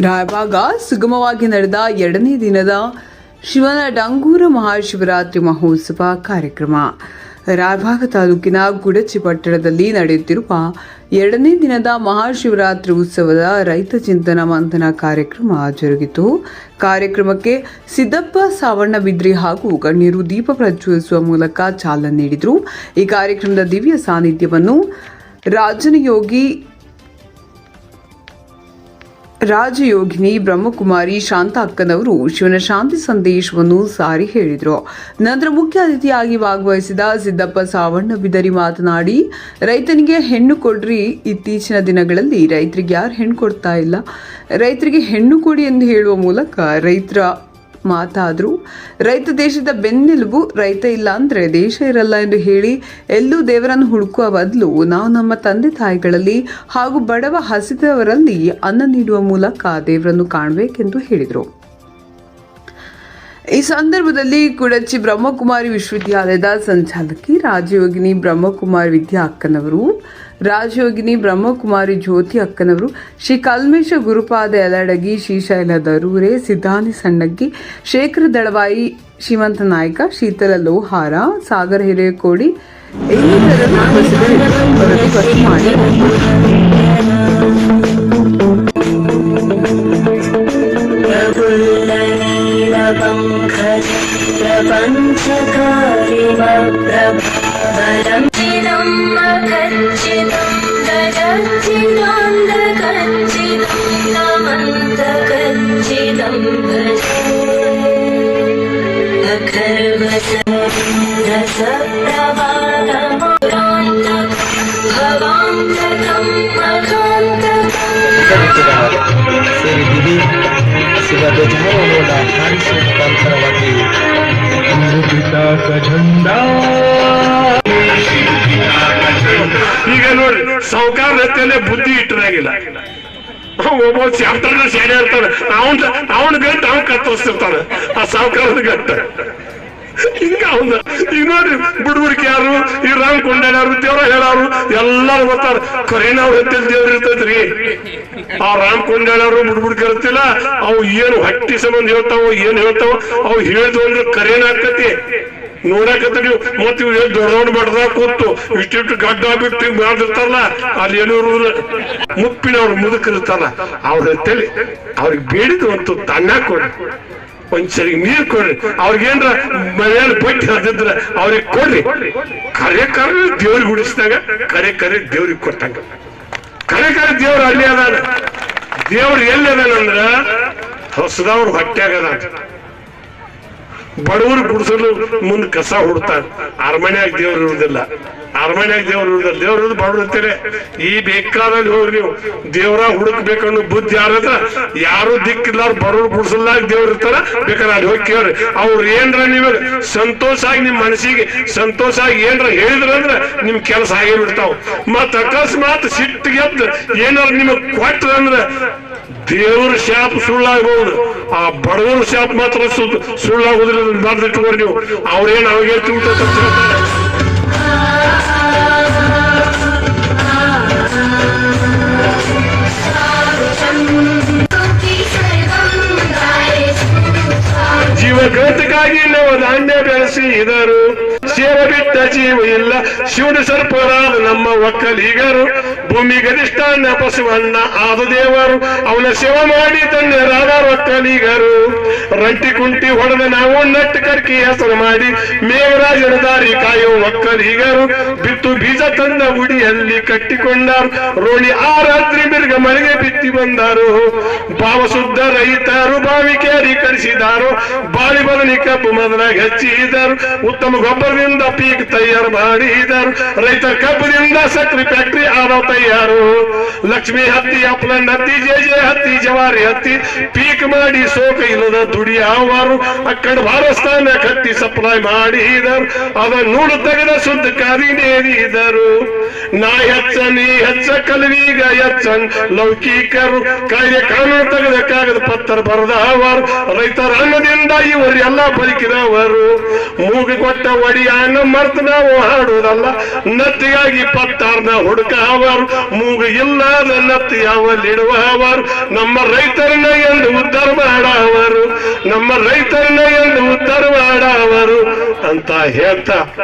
ರಾಯಬಾಗ ಸುಗಮವಾಗಿ ನಡೆದ ಎರಡನೇ ದಿನದ ಶಿವನ ಡಂಗೂರ ಮಹಾಶಿವರಾತ್ರಿ ಮಹೋತ್ಸವ ಕಾರ್ಯಕ್ರಮ. ರಾಯಭಾಗ ತಾಲೂಕಿನ ಗುಡಚಿ ಪಟ್ಟಣದಲ್ಲಿ ನಡೆಯುತ್ತಿರುವ ಎರಡನೇ ದಿನದ ಮಹಾಶಿವರಾತ್ರಿ ಉತ್ಸವದ ರೈತ ಚಿಂತನ ಮಂಥನ ಕಾರ್ಯಕ್ರಮ ಜರುಗಿತು. ಕಾರ್ಯಕ್ರಮಕ್ಕೆ ಸಿದ್ದಪ್ಪ ಸಾವಣ್ಣ ಬಿದ್ರಿ ಹಾಗೂ ಗಣ್ಯರು ದೀಪ ಪ್ರಜ್ವಲಿಸುವ ಮೂಲಕ ಚಾಲನೆ ನೀಡಿದರು. ಈ ಕಾರ್ಯಕ್ರಮದ ದಿವ್ಯ ಸಾನ್ನಿಧ್ಯವನ್ನು ರಾಜನಯೋಗಿ ರಾಜಯೋಗಿನಿ ಬ್ರಹ್ಮಕುಮಾರಿ ಶಾಂತ ಅಕ್ಕನವರು ಶಿವನ ಶಾಂತಿ ಸಂದೇಶವನ್ನು ಸಾರಿ ಹೇಳಿದರು. ನಂತರ ಮುಖ್ಯ ಅತಿಥಿಯಾಗಿ ಭಾಗವಹಿಸಿದ ಸಿದ್ದಪ್ಪ ಸಾವಣ್ಣ ಬಿದರಿ ಮಾತನಾಡಿ, ರೈತನಿಗೆ ಹೆಣ್ಣು ಕೊಡ್ರಿ, ಇತ್ತೀಚಿನ ದಿನಗಳಲ್ಲಿ ರೈತರಿಗೆ ಯಾರು ಹೆಣ್ಣು ಕೊಡ್ತಾ ಇಲ್ಲ? ರೈತರಿಗೆ ಹೆಣ್ಣು ಕೊಡಿ ಎಂದು ಹೇಳುವ ಮೂಲಕ ರೈತರ ಮಾತಾದ್ರು. ರೈತ ದೇಶದ ಬೆನ್ನೆಲುಬು ರೈತ ಇಲ್ಲ ಅಂದರೆ ದೇಶ ಇರಲ್ಲ ಎಂದು ಹೇಳಿ ಎಲ್ಲೂ ದೇವರನ್ನು ಹುಡುಕುವ ಬದಲು ನಾವು ನಮ್ಮ ತಂದೆ ತಾಯಿಗಳಲ್ಲಿ ಹಾಗೂ ಬಡವ ಹಸಿದವರಲ್ಲಿ ಅನ್ನ ನೀಡುವ ಮೂಲಕ ದೇವರನ್ನು ಕಾಣಬೇಕೆಂದು ಹೇಳಿದರು. ಈ ಸಂದರ್ಭದಲ್ಲಿ ಕುಡಚಿ ಬ್ರಹ್ಮಕುಮಾರಿ ವಿಶ್ವವಿದ್ಯಾಲಯದ ಸಂಚಾಲಕಿ ರಾಜಯೋಗಿನಿ ಬ್ರಹ್ಮಕುಮಾರಿ ವಿದ್ಯಾ ಅಕ್ಕನವರು ರಾಜಯೋಗಿನಿ ಬ್ರಹ್ಮಕುಮಾರಿ ಜ್ಯೋತಿ ಅಕ್ಕನವರು, ಶ್ರೀ ಕಲ್ಮೇಶ ಗುರುಪಾದ ಯಲಡಗಿ ಶ್ರೀಶೈಲ ದರೂರೆ ಸಿದ್ಧಾನಿ ಸಣ್ಣಗ್ಗಿ, ಶೇಖರ ದಳವಾಯಿ, ಶ್ರೀಮಂತ ನಾಯಕ, ಶೀತಲ ಲೋಹಾರ, ಸಾಗರ ಹಿರೇಕೋಡಿ ಇನ್ನಿತರ ಮಾಡಿ. प्रपञ्चकारिमप्रभावरं चिरं मकञ्चितं गजञ्चितान्तकञ्चितं ಸೇರಿ ದಿವಿ ಶಿವ ಧ್ವಜಾರೋಹಣ ಹಾರಿಸುವ ಮುಖಾಂತರವಾಗಿ. ಈಗ ನೋಡಿ, ಸಾವುಕಾರ ರಸ್ತೆಯಲ್ಲೇ ಬುದ್ಧಿ ಇಟ್ಟರಾಗಿಲ್ಲ. ಒಬ್ಬ ಶಾಪ್ಟರ್ ಸೇನೆ ಇರ್ತಾನೆ. ಅವನ್ ಅವನ ಗಂಟು, ಅವ್ನ್ ಕತ್ತರಿಸ್ತಿರ್ತಾನೆ. ಆ ಸಾವುಕಾರದ ಗಂಟ. ಹಿಂಗ ಅವನ ಈಗ ನೋಡ್ರಿ ಬುಡ್ಬುಡ್ಕೆ ಯಾರು, ಈ ರಾಮ್ ಕೊಂಡಾಡ್ಯಾರು ದೇವ್ರ ಹೇಳಾರು ಎಲ್ಲಾರು ಬರ್ತಾರ ಅವ್ರ ಹೆತ್ತಿಲ್ ದೇವ್ರ ಇರ್ತೈತ್ರಿ. ಆ ರಾಮ್ ಕೊಂಡಾಡ್ಯಾರು ಬುಡ್ಬುಡ್ಕೆ ಇರ್ತಿಲ್ಲ. ಅವು ಏನು ಹಟ್ಟಿ ಸಂಬಂಧ ಹೇಳ್ತಾವ, ಏನ್ ಹೇಳ್ತಾವ, ಅವು ಹೇಳ್ದು ಅಂದ್ರೆ ಕರೇನ ಆಕತಿ ನೋಡಾಕತ್ತ ನೀವು. ಮತ್ತೆ ಇವ್ ದೊಡ್ಡ ದೊಡ್ಡ ಬಡದ ಕೂತು. ಇಷ್ಟಿಷ್ಟು ಗಡ್ಡ ಬಿಟ್ಟು ಮಾಡಿರ್ತಾರಲ್ಲ ಅಲ್ಲಿ ಏನೂ ಮುಪ್ಪಿನವ್ರು ಮುದುಕಿರ್ತಾರಲ್ಲ ಅವ್ರ ಅಂತೇಳಿ ಅವ್ರಿಗೆ ಬೇಡಿದ ಒಂದು ತಣ್ಣ ಕೊಡ್ರಿ ಒಂದ್ಸರಿ ನೀರು ಕೊಡ್ರಿ. ಅವ್ರಿಗೇನ್ರ ಮನೆಯಲ್ಲಿ ಪಟ್ಟಿ ಹರಿದ್ರ ಅವ್ರಿಗೆ ಕೊಡ್ರಿ. ಕರೆ ಕರೆ ದೇವ್ರಿಗೆ ಗುಡಿಸಿದಾಗ ಕರೆ ಕರೆ ದೇವ್ರಿಗೆ ಕೊಟ್ಟಂಗ. ಕರೆ ಕರೆ ದೇವ್ರು ಅಲ್ಲಿ ಅದಾನ. ದೇವ್ರು ಎಲ್ಲಿ ಅದಾನಂದ್ರ? ಹೊಸದವ್ರ ಹೊಟ್ಯಾಗ ಅದಾನ. ಬಡವರು ಗುಡಿಸಲು ಮುಂದೆ ಕಸ ಹುಡ್ತಾರ. ಅರಮನೆಯಾಗ ದೇವ್ರು ಇರುವುದಿಲ್ಲ ಅರಮನೆಯಾಗ ದೇವ್ರು ಇರುವುದಿಲ್ಲ ದೇವ್ರು ಬಡವರು ಇರ್ತೀರಿ ಈ ಬೇಕಾದಲ್ಲಿ ಹೋಗ್ರಿ ನೀವು. ದೇವ್ರ ಹುಡುಕ್ಬೇಕನ್ನೋ ಬುದ್ಧಿ ಯಾರದ ಯಾರು ದಿಕ್ಕಿಲ್ಲಾರ ಬಡವ್ರು ಗುಡಿಸಲ್ಲಾಗ ದೇವ್ರು ಇರ್ತಾರ? ಬೇಕಾದ್ರೆ ಅಲ್ಲಿ ಹೋಗಿ ಕೇಳ್ರಿ. ಅವ್ರು ಏನ್ರ ನೀವು ಸಂತೋಷ ಆಗಿ ನಿಮ್ಮ ಮನಸ್ಸಿಗೆ ಸಂತೋಷ ಆಗಿ ಏನ್ರ ಹೇಳಿದ್ರಂದ್ರ ನಿಮ್ ಕೆಲಸ ಆಗೇ ಬಿಡ್ತಾವ ಮತ್ ಅಕಸ್ಮಾತ್ ಸಿಟ್ಟಿಗೆ ಎದ್ದು ಏನಾರ ನಿಮಗ್ ಕೊಟ್ರ ಅಂದ್ರೆ ದೇವ್ರ ಶಾಪ್ ಸುಳ್ಳಾಗಬಹುದು ಆ ಬಡವರ ಶಾಪ್ ಮಾತ್ರ ಸುಳ್ಳಾಗೋದ್ರಿಂದ ಬರ್ದಿಟ್ಕೊಂಡು ನೀವು. ಅವ್ರೇನ್ ಅವಾಗ ತಿಂತ ಜೀವಘಾತಕ್ಕಾಗಿ ನಾವು ಬೆಳೆಸಿ ಇದರು. ಸೇವ ಬಿಟ್ಟ ಜೀವ ಇಲ್ಲ. ಶಿವನ ಸರ್ಪರಾದ ನಮ್ಮ ಒಕ್ಕಲಿಗರು. ಭೂಮಿ ಗರಿಷ್ಠ ಬಸವಣ್ಣ ಆದ ದೇವರು. ಅವನ ಶಿವ ಮಾಡಿ ಧನ್ಯರಾದ ಒಕ್ಕಲಿಗರು ರಂಟಿ ಕುಂಟಿ ಹೊಡೆದ ನಾವು ನಟ್ಟು ಕರ್ಕಿ ಹೆಸರು ಮಾಡಿ. ಮೇಘರಾಜನ ದಾರಿ ಕಾಯೋ ಒಕ್ಕಲಿಗರು. ಬಿತ್ತು ಬೀಜ ತಂದ ಉಡಿಯಲ್ಲಿ ಕಟ್ಟಿಕೊಂಡರು. ರೋಣಿ ಆ ರಾತ್ರಿ ಬಿರ್ಗ ಮಳೆಗೆ ಬಿತ್ತಿ ಬಂದರು. ಭಾವ ಶುದ್ಧ ರೈತರು ಬಾವಿ ಕೇರಿ ಕಳಿಸಿದಾರು ಬಾಳಿ ಬದಲಿ ಕಬ್ಬು ಮೊದಲಾಗಿ ಹೆಚ್ಚಿದರು. ಉತ್ತಮ ಗೊಬ್ಬರದಿಂದ ಪೀಕ್ ತಯಾರು ಮಾಡಿದರು. ರೈತ ಕಬ್ಬದಿಂದ ಸಕ್ರಿ ಫ್ಯಾಕ್ಟ್ರಿ ಆದ ತಯಾರು ಲಕ್ಷ್ಮಿ ಹತ್ತಿ ಅಪ್ಲನ್ ಹತ್ತಿ, ಜೆ ಜೆ ಹತ್ತಿ, ಜವಾರಿ ಹತ್ತಿ, ಪೀಕ್ ಮಾಡಿ ಸೋಕ ಇಲ್ಲದ ದುಡಿಯವರು ಅಕ್ಕಡ ಭಾರಸ್ಥಾನ ಕಟ್ಟಿ ಸಪ್ಲೈ ಮಾಡಿದರು. ಅದ ನೂಡು ತೆಗೆದ ಸುದ್ದ ಕಾದಿ ನೇರಿದರು. ನಾ ಹೆಚ್ಚ, ನೀ ಹೆಚ್ಚ, ಕಲ್ವೀಗ ಹೆಚ್ಚನ್ ಲೌಕಿಕರು. ಕಾಯ್ದೆ ಕಾನೂನು ತೆಗೆದ ಕಾಗದ ಪತ್ರ ಬರೆದವರು ರೈತರ ಅನ್ನದಿಂದ ಇವರು ಎಲ್ಲ ಬದುಕಿದವರು. ಮೂಗು ಕೊಟ್ಟ ಒಡಿಯ ಮರ್ತನ ಮರ್ತ ನಾವು ಹಾಡುವುದಲ್ಲ, ನತ್ತಿಗಾಗಿ ಪತ್ತಾರ್ನ ಹುಡುಕವರು ಮೂಗು ಇಲ್ಲದ ನನ್ನ ಅವಲ್ಲಿಡುವವರು ನಮ್ಮ ರೈತರನ್ನ ಎಂದು ಉದ್ಧಾರ ಮಾಡವರು. ನಮ್ಮ ರೈತರನ್ನ ಎಂದು ಉದ್ಧಾರ ಮಾಡವರು ಅಂತ ಹೇಳ್ತಾ